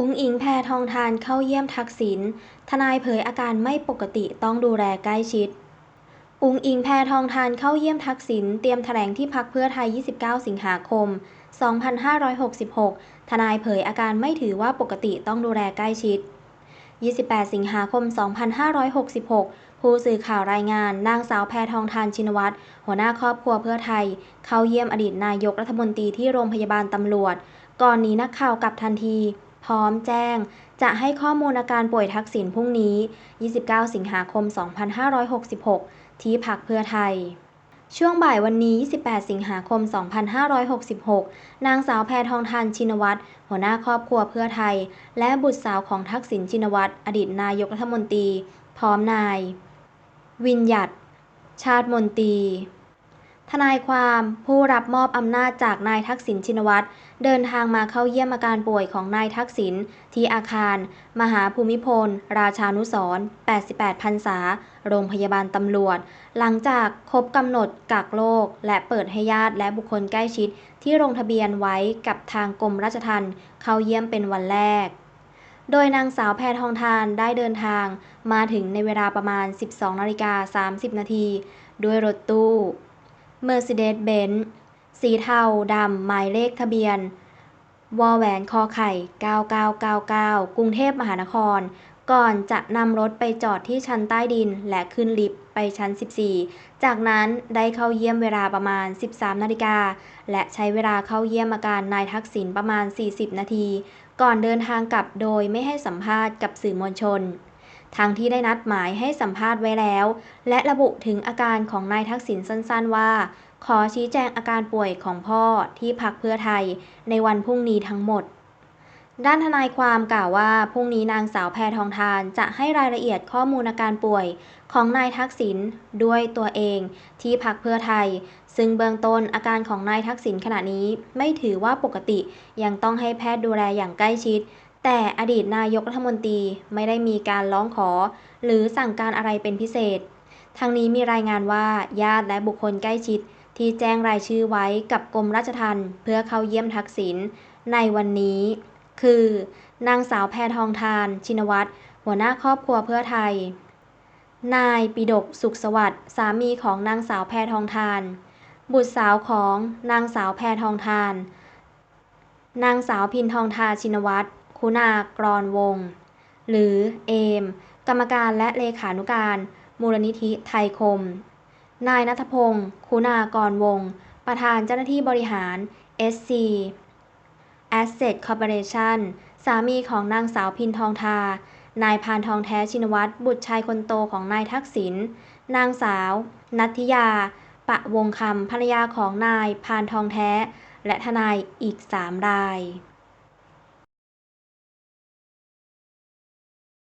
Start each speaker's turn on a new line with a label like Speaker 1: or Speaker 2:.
Speaker 1: อุ๋งอิงแพทองธารเข้าเยี่ยมทักษิณ ทนายเผยอาการไม่ปกติต้องดูแลใกล้ชิด อุ๋งอิงแพทองธารเข้าเยี่ยมทักษิณเตรียมแถลงที่พักเพื่อไทย 29 สิงหาคม 2566 ทนายเผยอาการไม่ถือว่าปกติต้องดูแลใกล้ชิด 28 สิงหาคม 2566 ผู้สื่อข่าวรายงาน นางสาวแพทองธารชินวัตร หัวหน้าครอบครัวเพื่อไทย เข้าเยี่ยมอดีตนายกรัฐมนตรีที่โรงพยาบาลตำรวจ ก่อนหนีนักข่าวกลับทันที พร้อมแจ้ง จะให้ข้อมูลอาการป่วยทักษิณพรุ่งนี้ 29 สิงหาคม 2566 ที่พักเพื่อไทยช่วงบ่ายวันนี้ 28 สิงหาคม 2566 นางสาวแพทองธารชินวัตร หัวหน้าครอบครัวเพื่อไทย และบุตรสาวของทักษิณชินวัตร อดีตนายกรัฐมนตรี พร้อมนาย วิญญัตชาติมนตรี ทนายความผู้รับมอบอำนาจจากนายทักษิณชินวัตรเดินทางมาเข้าเยี่ยมอาการป่วยของนายทักษิณที่อาคาร มหาภูมิพล ราชานุสรณ์88พรรษา โรงพยาบาลตำรวจ หลังจากครบกำหนดกักโรคและเปิดให้ญาติและบุคคลใกล้ชิด ที่ลงทะเบียนไว้กับทางกรมราชทัณฑ์เข้าเยี่ยมเป็นวันแรกโดยนางสาวแพทองธารได้เดินทางมาถึงในเวลาประมาณ 12นาฬิกา30นาทีด้วยรถตู้ Mercedes-Benz สีเทาดำหมายเลขทะเบียน วแหวนคอไข่ 9999 กรุงเทพมหานคร ก่อนจะนำรถไปจอดที่ชั้นใต้ดินและขึ้นลิฟต์ไปชั้น 14 จากนั้นได้เข้าเยี่ยมเวลาประมาณ 13 นาฬิกา และใช้เวลาเข้าเยี่ยมอาการนายทักษิณประมาณ 40 นาที ก่อนเดินทางกลับโดยไม่ให้สัมภาษณ์กับสื่อมวลชน ทั้งที่ได้นัดหมายให้สัมภาษณ์ไว้แล้ว และระบุถึงอาการของนายทักษิณสั้นๆ ว่า ขอชี้แจงอาการป่วยของพ่อที่พักเพื่อไทยในวันพรุ่งนี้ทั้งหมด ด้านทนายความกล่าวว่าพรุ่งนี้นางสาวแพทองธารจะให้รายละเอียดข้อมูลอาการป่วยของนายทักษิณด้วยตัวเองที่พักเพื่อไทย ซึ่งเบื้องต้นอาการของนายทักษิณขณะนี้ไม่ถือว่าปกติยังต้องให้แพทย์ดูแลอย่างใกล้ชิด แต่อดีตนายกรัฐมนตรีไม่ได้มีการร้องขอ หรือสั่งการอะไรเป็นพิเศษ ทางนี้มีรายงานว่าญาติและบุคคลใกล้ชิดที่แจ้งรายชื่อไว้กับกรมราชทัณฑ์เพื่อเข้าเยี่ยมทักษิณในวันนี้ คือ นางสาวแพทองธารชินวัตรหัวหน้าครอบครัวเพื่อไทย นายปิฎกสุขสวัสดิ์สามีของนางสาวแพทองธารบุตรสาวของนางสาวแพทองธารนางสาวพินทองทาชินวัตร คุณากรอนวง หรือเอม กรรมการและเลขานุการ มูลนิธิไทยคม นายนัทพงศ์คุณากรวง ประธานเจ้าหน้าที่บริหาร SC Asset Corporation สามีของนางสาวพินทองทา นายพานทองแท้ชินวัตร บุตรชายคนโตของนายทักษิณ นางสาว นัทธิยา ปะวงคำภรรยาของนายพานทองแท้ และทนายอีกสามราย